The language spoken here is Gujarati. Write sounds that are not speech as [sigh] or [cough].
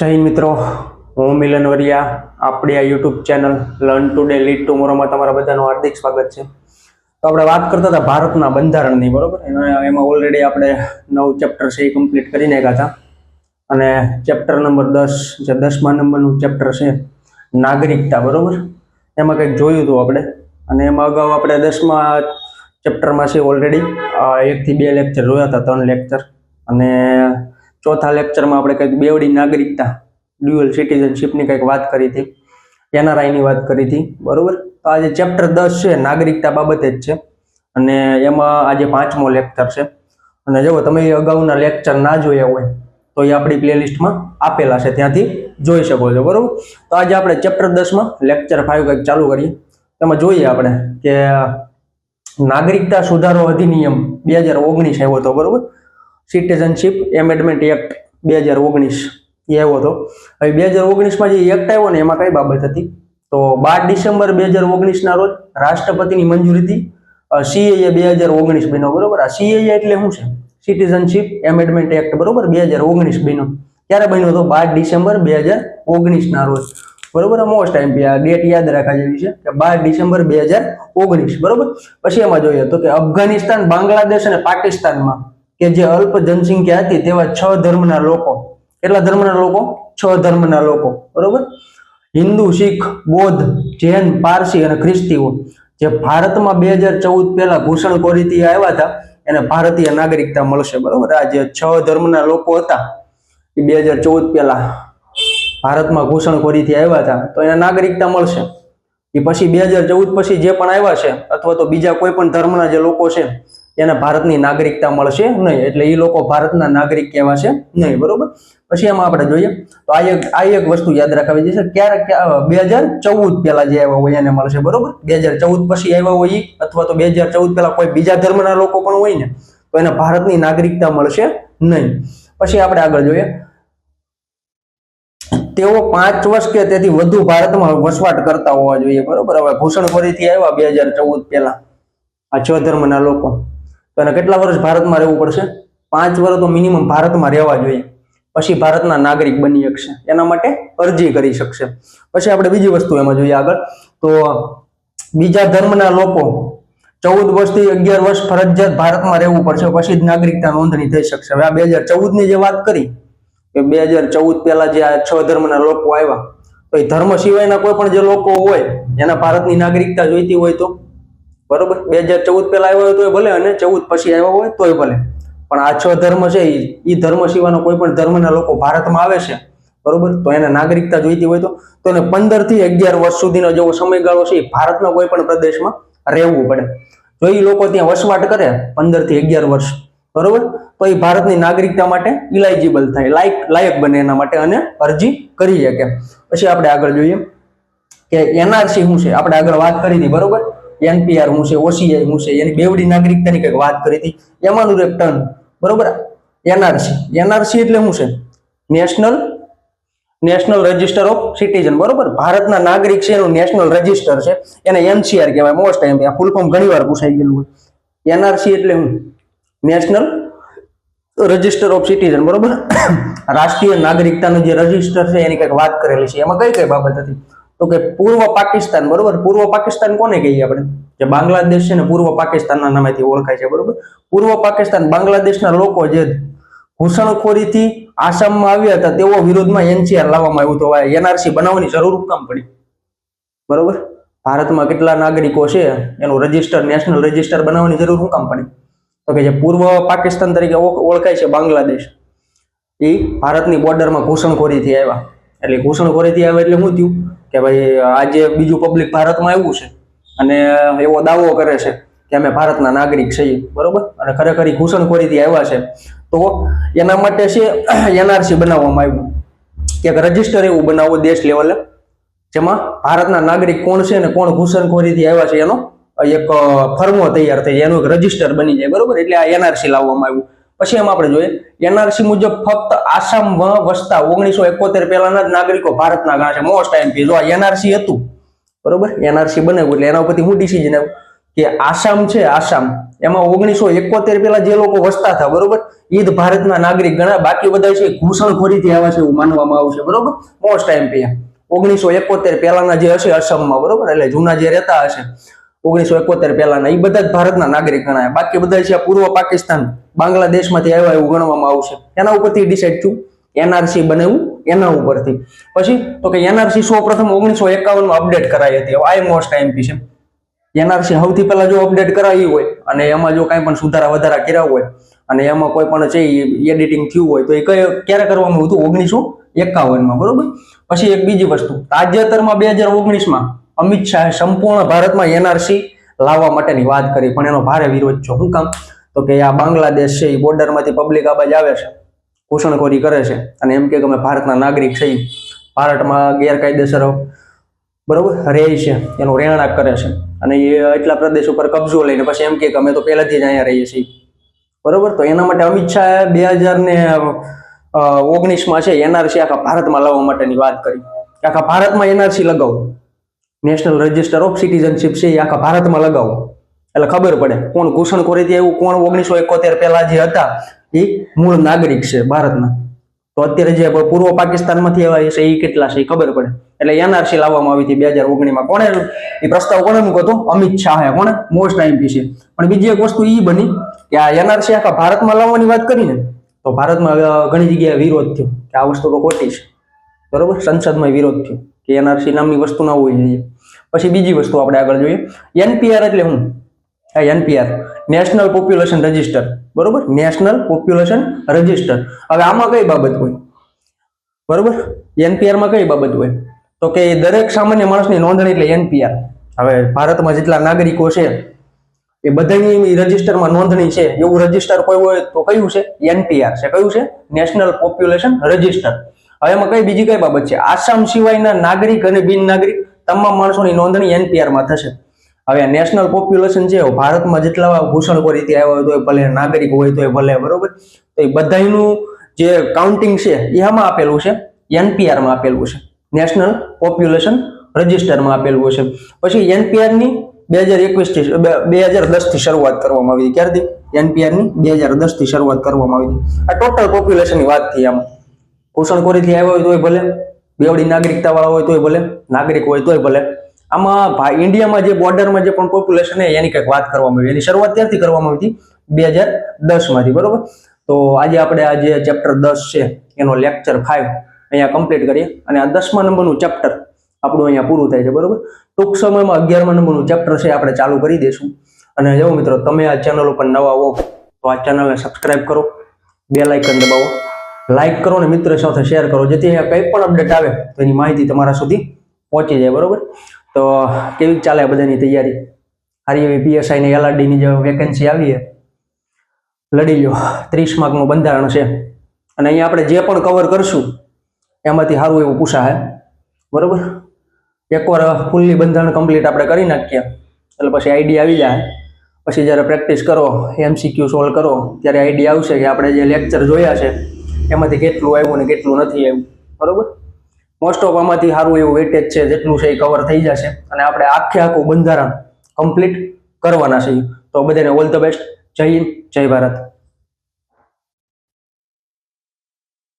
જય મિત્રો. હું મિલન વરિયા. આપણી આ YouTube channel learn today lead ટુમોરોમાં તમારા બધાનું હાર્દિક સ્વાગત છે. તો આપણે વાત કરતા હતા ભારતના બંધારણની, બરોબર? એમાં ઓલરેડી આપણે નવ ચેપ્ટર છે એ કમ્પ્લીટ કરી નાખ્યા હતા. અને ચેપ્ટર નંબર દસ, જે દસમા નંબરનું ચેપ્ટર છે, નાગરિકતા, બરોબર? એમાં કંઈક જોયું હતું આપણે. અને એમાં અગાઉ આપણે દસમા ચેપ્ટરમાં છે ઓલરેડી એકથી બે લેક્ચર જોયા હતા, ત્રણ લેક્ચર અને ચોથા લેક્ચરમાં આપણે કંઈક બેવડી નાગરિકતા ડ્યુઅલ સિટીઝનશીપની કંઈક વાત કરી હતી. એનઆરઆઈની વાત કરી હતી. બરોબર? તો આજે ચેપ્ટર દસ છે, નાગરિકતા બાબતે જ છે. અને એમાં આજે પાંચમો લેક્ચર છે. અને જો તમે અગાઉના લેક્ચર ના જોયા હોય, તો એ આપણી પ્લેલિસ્ટમાં આપેલા છે. ત્યાંથી જોઈ શકો છો. બરોબર? તો આજે આપણે ચેપ્ટર દસમાં લેક્ચર ફાઈવ કંઈક ચાલુ કરીએ. તેમાં જોઈએ આપણે કે નાગરિકતા સુધારો અધિનિયમ બે હજાર ઓગણીસ આવ્યો હતો. બરોબર? સિટીઝનશીપ એમેન્ડમેન્ટ એક્ટ બે હજાર ઓગણીસ. એ આવ્યો હતો. હવે બે હજાર ઓગણીસમાં જે એક્ટ આવ્યો ને, એમાં કઈ બાબત હતી? તો બાર ડિસેમ્બર બે હજાર ઓગણીસના રોજ રાષ્ટ્રપતિની મંજૂરીથી સીએ બે હજાર ઓગણીસ બન્યો, બરોબર? આ સીએ એટલે શું છે? સિટીઝનશીપ એમેન્ડમેન્ટ એક્ટ બરોબર? બે હજાર ઓગણીસ બન્યો. ક્યારે બન્યો હતો? બાર ડિસેમ્બર બે હજાર ઓગણીસના રોજ. બરોબર? મોસ્ટ ટાઈમ આ ડેટ યાદ રાખવા જેવી છે કે બાર ડિસેમ્બર બે હજાર ઓગણીસ, બરોબર? પછી એમાં જોઈએ તો કે અફઘાનિસ્તાન બાંગ્લાદેશ અને પાકિસ્તાનમાં કે જે અલ્પ જનસંખ્યા હતી તેવા છ ધર્મના લોકો. કેટલા ધર્મના લોકો? છ ધર્મના લોકો. બરોબર? હિન્દુ, શીખ, બૌદ્ધ, જૈન, પારસી અને ખ્રિસ્તીઓ. જે ભારતમાં બે હજાર ચૌદ પહેલા ઘૂસણખોરીથી આવ્યા હતા, એને ભારતીય નાગરિકતા મળશે. બરોબર? આ જે છ ધર્મના લોકો હતા, એ બે હજાર ચૌદ પહેલા ભારતમાં ઘૂસણખોરીથી આવ્યા હતા, તો એને નાગરિકતા મળશે. એ પછી બે હજાર ચૌદ પછી જે પણ આવ્યા છે, અથવા તો બીજા કોઈ પણ ધર્મના જે લોકો છે એને ભારતની નાગરિકતા મળશે નહીં. એટલે એ લોકો ભારતના નાગરિક કહેવાશે નહીં, બરોબર? પછી એમાં આપણે જોઈએ, તો આ એક આ એક વસ્તુ યાદ રાખવી છે ક્યારેક બે હજાર ચૌદ પહેલા જે આવ્યા હોય એને મળશે, બરોબર? બે હજાર ચૌદ પછી આવ્યા હોય અથવા તો બે હજાર ચૌદ પહેલા કોઈ બીજા ધર્મના લોકો પણ હોય ને, તો એને ભારતની નાગરિકતા મળશે નહીં. પછી આપણે આગળ જોઈએ. તેઓ પાંચ વર્ષ કે તેથી વધુ ભારતમાં વસવાટ કરતા હોવા જોઈએ, બરોબર? હવે ઘૂસણખોરીથી આવ્યા બે હજાર ચૌદ પહેલા. આ છ ધર્મના લોકો. તો એને કેટલા વર્ષ ભારતમાં રહેવું પડશે? પાંચ વર્ષ તો મિનિમમ ભારતમાં રહેવા જોઈએ. પછી ભારતના નાગરિક બની શકશે. એના માટે અરજી કરી શકશે. પછી આપણે બીજી વસ્તુ એમાં જોઈએ આગળ. તો બીજા ધર્મના લોકો ચૌદ વર્ષથી અગિયાર વર્ષ ફરજિયાત ભારતમાં રહેવું પડશે. પછી જ નાગરિકતા નોંધણી થઈ શકશે. હવે આ બે હજાર ચૌદની જે વાત કરી, કે બે હજાર ચૌદ પહેલા જે આ છ ધર્મના લોકો આવ્યા, તો એ ધર્મ સિવાયના કોઈ પણ જે લોકો હોય, એના ભારતની નાગરિકતા જોઈતી હોય તો? બરોબર? બે હજાર ચૌદ પહેલા આવ્યો હોય તોય ભલે અને ચૌદ પછી આવ્યો હોય તોય ભલે. પણ આ છ ધર્મ છે એ ધર્મ સિવાયનો કોઈ પણ ધર્મના લોકો ભારતમાં આવે છે. બરોબર? તો એને નાગરિકતા જોઈતી હોય તો. એને પંદરથી અગિયાર વર્ષ સુધીનો જેવો સમયગાળો છે એ ભારતના કોઈ પણ પ્રદેશમાં રહેવું પડે. જો એ લોકો ત્યાં વસવાટ કરે પંદરથી અગિયાર વર્ષ. બરોબર? તો એ ભારતની નાગરિકતા માટે ઇલાઇજિબલ થાય. લાયક લાયક બને એના માટે અને અરજી કરી શકે. પછી આપણે આગળ જોઈએ કે એનઆરસી શું છે? આપણે આગળ વાત કરી હતી, બરોબર? એનપીઆર છે, ઓસીઆઈ છે, એની બેવડી નાગરિક તરીકે વાત કરી હતી, એમાંનું એક ટર્ન, બરોબર? એનઆરસી. એનઆરસી એટલે શું છે? National national register of citizen, બરોબર? ભારતના નાગરિક છે, એનું નેશનલ રજિસ્ટર છે, એને એનસીઆર કહેવાય મોસ્ટ ટાઈમ આ ફૂલ ફોર્મ ઘણી વાર પૂછાઈ ગયેલું હોય. એનઆરસી એટલે હું નેશનલ રજિસ્ટર ઓફ સિટીઝન, બરોબર? [coughs] રાષ્ટ્રીય નાગરિકતાનું જે રજિસ્ટર છે, એની કંઈક વાત કરેલી છે. એમાં કઈ કઈ બાબત હતી? તો કે પૂર્વ પાકિસ્તાન, બરોબર? પૂર્વ પાકિસ્તાન કોને કહીએ આપણે? જે બાંગ્લાદેશ છે ને પૂર્વ પાકિસ્તાનના નામેથી ઓળખાય છે, બરોબર? પૂર્વ પાકિસ્તાન બાંગ્લાદેશના લોકો જે ઘૂસણખોરીથી આસામમાં આવ્યા હતા, તેઓ વિરોધમાં એનસીઆર લાવવામાં આવ્યું હતું. એનઆરસી બનાવવાની જરૂર કામ પડી. બરોબર? ભારતમાં કેટલા નાગરિકો છે? એનું રજિસ્ટર, નેશનલ રજિસ્ટર બનાવવાની જરૂર કામ પડી? તો કે જે પૂર્વ પાકિસ્તાન તરીકે ઓળખાય છે બાંગ્લાદેશ. એ ભારતની બોર્ડરમાં ઘૂસણખોરીથી આવ્યા. એટલે ઘૂસણખોરીથી આવે એટલે શું થયું કે ભાઈ, આજે બીજું પબ્લિક ભારતમાં આવ્યું છે અને એવો દાવો કરે છે કે અમે ભારતના નાગરિક છીએ, બરોબર? અને ખરેખર એ ઘૂસણખોરીથી આવ્યા છે. તો એના માટે છે, એનઆરસી બનાવવામાં આવ્યું. કે રજિસ્ટર એવું બનાવવું દેશ લેવલે જેમાં ભારતના નાગરિક કોણ છે અને કોણ ઘૂસણખોરીથી આવ્યા છે એનો એક ફર્મો તૈયાર થઈ, એનું એક રજિસ્ટર બની જાય, બરોબર? એટલે આ એનઆરસી લાવવામાં આવ્યું. પછી એમ આપણે જોઈએ, એનઆરસી મુજબ ફક્ત આસામમાં વસતા ઓગણીસો એકોતેર પહેલાના જ નાગરિકો ભારતના ગણા છે. મોસ્ટ ટાઈમ જો એનઆરસી હતું, બરોબર? એનઆરસી બનાવ્યું એટલે એના ઉપરથી હું ડિસિઝન આવ્યું કે આસામ છે, આસામ. એમાં ઓગણીસો એકોતેર પેલા જે લોકો વસતા હતા, બરોબર? એ જ ભારતના નાગરિક ગણા બાકી બધા છે ઘૂસણખોરીથી આવ્યા છે એવું માનવામાં આવશે બરોબર? મોસ્ટ ટાઈમ પે ઓગણીસો એકોતેર પહેલાના જે હશે અસમમાં બરોબર? એટલે જૂના જે રહેતા હશે. ઓગણીસો એકોતેર પહેલાના. એ બધા જ ભારતના નાગરિક ગણાય. બાકી બધા છે પૂર્વ પાકિસ્તાન, બાંગ્લાદેશમાંથી આવ્યા એવું ગણવામાં આવશે. એના ઉપરથી ડિસાઇડ થયું. એનઆરસી બનાવ્યું એના ઉપરથી. પછી તો કે એનઆરસી સૌ પ્રથમ ઓગણીસો એકાવનમાં અપડેટ કરાઈ હતી. આઈ મોસ્ટ ટાઈમ પી છે. એનઆરસી સૌથી પહેલા જો અપડેટ કરાવી હોય અને એમાં જો કાંઈ પણ સુધારા વધારા કર્યા હોય અને એમાં કોઈ પણ છે એડિટિંગ થયું હોય તો એ કઈ ક્યારે કરવામાં હતું? ઓગણીસો એકાવનમાં. બરોબર? પછી એક બીજી વસ્તુ. તાજેતરમાં બે હજાર ઓગણીસમાં અમિત શાહે સંપૂર્ણ ભારતમાં એનઆરસી લાવવા માટેની વાત કરી, પણ એનો ભારે વિરોધ છે. શું કામ? તો કે આ બાંગ્લાદેશ છે, એ બોર્ડરમાંથી પબ્લિક આ બાજુ આવે છે, ઘૂસણખોરી કરે છે. અને એમ કે અમે ભારતના નાગરિક છીએ ભારતમાં ગેરકાયદેસર બરોબર રહે છે, એનું રહેણાંક કરે છે. અને એ એટલા પ્રદેશ ઉપર કબજો લઈને પછી એમ કે અમે તો પહેલાથી જ અહીંયા રહીએ છીએ. બરોબર? તો એના માટે અમિત શાહે બે હજાર ને ઓગણીસમાં છે, એનઆરસી આખા ભારતમાં લાવવા માટેની વાત કરી. આખા ભારતમાં એનઆરસી લગાવો. નેશનલ રજિસ્ટર ઓફ સિટીઝનશીપ છે, એ આખા ભારતમાં લગાવો. એટલે ખબર પડે કોણ ઘૂસણખોરીથી આવ્યું કોણ ઓગણીસો એકોતેર પહેલા જે હતા, એ મૂળ નાગરિક છે ભારતના. તો અત્યારે જે પૂર્વ પાકિસ્તાનમાંથી આવ્યા છે, એ કેટલા છે એ ખબર પડે. એટલે એનઆરસી લાવવામાં આવી હતી બે હજાર ઓગણીમાં કોણે એ પ્રસ્તાવ કોણે મૂક્યો હતો? અમિત શાહે. કોણે? મોસ્ટ આઈમપી છે. પણ બીજી એક વસ્તુ એ બની કે આ એનઆરસી આખા ભારતમાં લાવવાની વાત કરીને, તો ભારતમાં ઘણી જગ્યાએ વિરોધ થયો કે આ વસ્તુ તો ખોટી છે. બરોબર? સંસદમાં વિરોધ થયો કે એનઆરસી નામની વસ્તુ ના હોવી જોઈએ પછી બીજી વસ્તુ આપણે આગળ જોઈએ. એનપીઆર એટલે હું? આ એનપીઆર નેશનલ પોપ્યુલેશન રજિસ્ટર બરોબર? નેશનલ પોપ્યુલેશન રજિસ્ટર હવે આમાં કઈ બાબત હોય? બરોબર? એનપીઆરમાં કઈ બાબત હોય? તો કે દરેક સામાન્ય માણસની નોંધણી એટલે એનપીઆર હવે ભારતમાં જેટલા નાગરિકો છે, એ બધાની રજિસ્ટરમાં નોંધણી છે. એવું રજિસ્ટર કોઈ હોય તો કયું છે? એનપીઆર છે. કયું છે? નેશનલ પોપ્યુલેશન રજિસ્ટર હવે એમાં કઈ બીજી કઈ બાબત છે? આસામ સિવાયના નાગરિક અને બિન નાગરિક તમામ માણસોની નોંધણી એનપીઆરમાં થશે. હવે નેશનલ પોપ્યુલેશન છે ભારતમાં જેટલા ઘૂસણખોરીથી આવ્યા હોય તો ભલે નાગરિક હોય તો ભલે, બરોબર? તો એ બધાનું જે કાઉન્ટિંગ છે, એ આમાં આપેલું છે? એનપીઆરમાં આપેલું છે. નેશનલ પોપ્યુલેશન રજિસ્ટરમાં આપેલું છે પછી એનપીઆરની બે હજાર એકવીસથી બે હજાર દસથી શરૂઆત કરવામાં આવી ક્યારથી એનપીઆરની બે હજાર દસથી શરૂઆત કરવામાં આવી આ ટોટલ પોપ્યુલેશનની વાત થઈ આમાં. ઘૂસણખોરીથી આવ્યા હોય એ ભલે. બેવડી નાગરિકતા વાળા હોય તોય ભલે, નાગરિક હોય તોય ભલે. આમાં ઇન્ડિયામાં જે બોર્ડરમાં જે પણ પોપ્યુલેશન છે, એની કંઈક વાત કરવામાં આવી. એની શરૂઆત ત્યારથી કરવામાં આવી હતી? બે હજાર દસમાંથી, બરોબર? તો આજે આપણે આ જે ચેપ્ટર દસ છે, એનો લેક્ચર ફાઈવ અહીંયા કમ્પ્લીટ કરીએ. અને આ દસમા નંબરનું ચેપ્ટર આપણું અહીંયા પૂરું થાય છે, બરોબર? ટૂંક સમયમાં અગિયારમા નંબરનું ચેપ્ટર છે, આપણે ચાલુ કરી દઈશું. અને જો મિત્રો, તમે આ ચેનલ ઉપર નવા હો, તો આ ચેનલને સબસ્ક્રાઇબ કરો. બે લાઇકન દબાવો. લાઇક કરો અને મિત્ર સાથે શેર કરો. જેથી કંઈ પણ અપડેટ આવે, તો એની માહિતી તમારા સુધી પહોંચી જાય, બરોબર? તો કેવી ચાલે બધાની તૈયારી? સારી એવી પીએસઆઈ ને LRD જે વેકેન્સી આવી લડી લો ત્રીસ માર્કનું બંધારણ છે. અને અહીંયા આપણે જે પણ કવર કરશું, એમાંથી સારું એવું પૂછાશે, બરાબર? એકવાર ફૂલની બંધારણ કમ્પ્લીટ આપણે કરી નાખીએ. એટલે પછી આઈડિયા આવી જાય. પછી જ્યારે પ્રેક્ટિસ કરો એમસીક્યુ સોલ્વ કરો, ત્યારે આઈડિયા આવશે કે આપણે જે લેક્ચર જોયા છે એમાંથી કેટલું આવ્યું ને કેટલું નથી આવ્યું. બરોબર? મોસ્ટ ઓફ આમાંથી સારું એવું વેટેજ છે, જેટલું છે એ કવર થઈ જશે. અને આપણે આખે આખું બંધારણ કમ્પ્લીટ કરવાના છીએ. તો બધાને ઓલ ધ બેસ્ટ જય હિન્દ, જય ભારત.